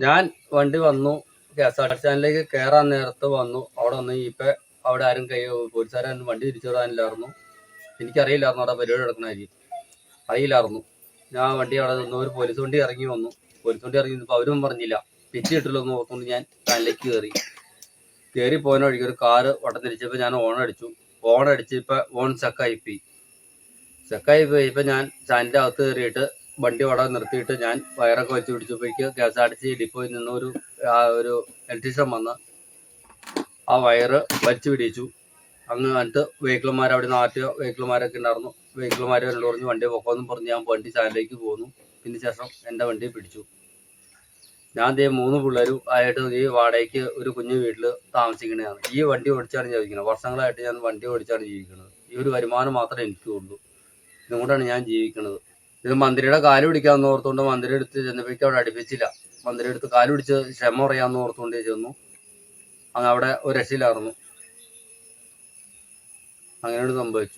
ഞാൻ വണ്ടി വന്നു. കെ എസ് ആർ ടി സ്റ്റാൻഡിലേക്ക് കയറാൻ നേരത്ത് വന്നു. അവിടെ വന്ന് ഇപ്പൊ അവിടെ ആരും കൈ പോലീസുകാരും വണ്ടി തിരിച്ചു വിടാനില്ലായിരുന്നു. എനിക്കറിയില്ലായിരുന്നു അവിടെ പരിപാടി എടുക്കണമായിരിക്കും അറിയില്ലായിരുന്നു. ഞാൻ വണ്ടി അവിടെ നിന്ന് ഒരു പോലീസ് വണ്ടി ഇറങ്ങി വന്നു. പോലീസ് വണ്ടി ഇറങ്ങി വന്നപ്പോൾ അവരും പറഞ്ഞില്ല. പിച്ച് കിട്ടില്ലെന്ന് ഓർത്തുകൊണ്ട് ഞാൻ സ്റ്റാൻഡിലേക്ക് കയറി കയറി പോയ വഴിക്ക് ഒരു കാറ് വട്ടം തിരിച്ചപ്പോൾ ഞാൻ ഓൺ അടിച്ചു. ഓൺ അടിച്ച് ഇപ്പൊ ഓൺ ചെക്കായി പോയി. ചക്കായി പോയി ഇപ്പൊ ഞാൻ സ്റ്റാൻഡിന്റെ അകത്ത് കയറിയിട്ട് വണ്ടി അവിടെ നിർത്തിയിട്ട് ഞാൻ വയറൊക്കെ വെച്ച് പിടിച്ചപ്പോഴേക്ക് K S R T C ഡിപ്പോയിൽ നിന്ന് ഒരു ആ, ഒരു ഇലക്ട്രീഷ്യൻ വന്ന് ആ വയറ് വലിച്ചു പിടിച്ചു. അങ്ങ് കണ്ടിട്ട് വെഹിക്കിൾമാർ അവിടെ നാട്ടിയ വെഹിക്കിൾമാരൊക്കെ ഉണ്ടായിരുന്നു. വെഹിക്കിൾമാർ എന്നോട് പറഞ്ഞു വണ്ടി പൊക്കോന്നും പറഞ്ഞ് ഞാൻ വണ്ടി ചാനലിലേക്ക് പോന്നു. പിന്നെ ശേഷം എന്റെ വണ്ടി പിടിച്ചു. ഞാൻ ദേ മൂന്ന് പിള്ളേരും ആയിട്ട് ഈ വാടകയ്ക്ക് ഒരു കുഞ്ഞു വീട്ടിൽ താമസിക്കുന്നതാണ് ഈ വണ്ടി ഓടിച്ചാണ് ജീവിക്കുന്നത് വർഷങ്ങളായിട്ട് ഞാൻ വണ്ടി ഓടിച്ചാണ് ജീവിക്കുന്നത് ഈ ഒരു വരുമാനം മാത്രമേ എനിക്കുള്ളൂ. ഇതുകൊണ്ടാണ് ഞാൻ ജീവിക്കുന്നത് ഇത് മന്ത്രിയുടെ കാൽ പിടിക്കാന്ന് ഓർത്തുകൊണ്ട് മന്ത്രി എടുത്ത് ചെന്നപ്പോഴേക്കും അവിടെ അടുപ്പിച്ചില്ല. മന്ത്രി എടുത്ത് കാൽ പിടിച്ച് ക്ഷമ പറയാന്ന് ഓർത്തുകൊണ്ട് ചെന്നു. അങ്ങനെ അവിടെ ഒരു രക്ഷയിലായിരുന്നു അങ്ങനെയാണ് സംഭവിച്ചു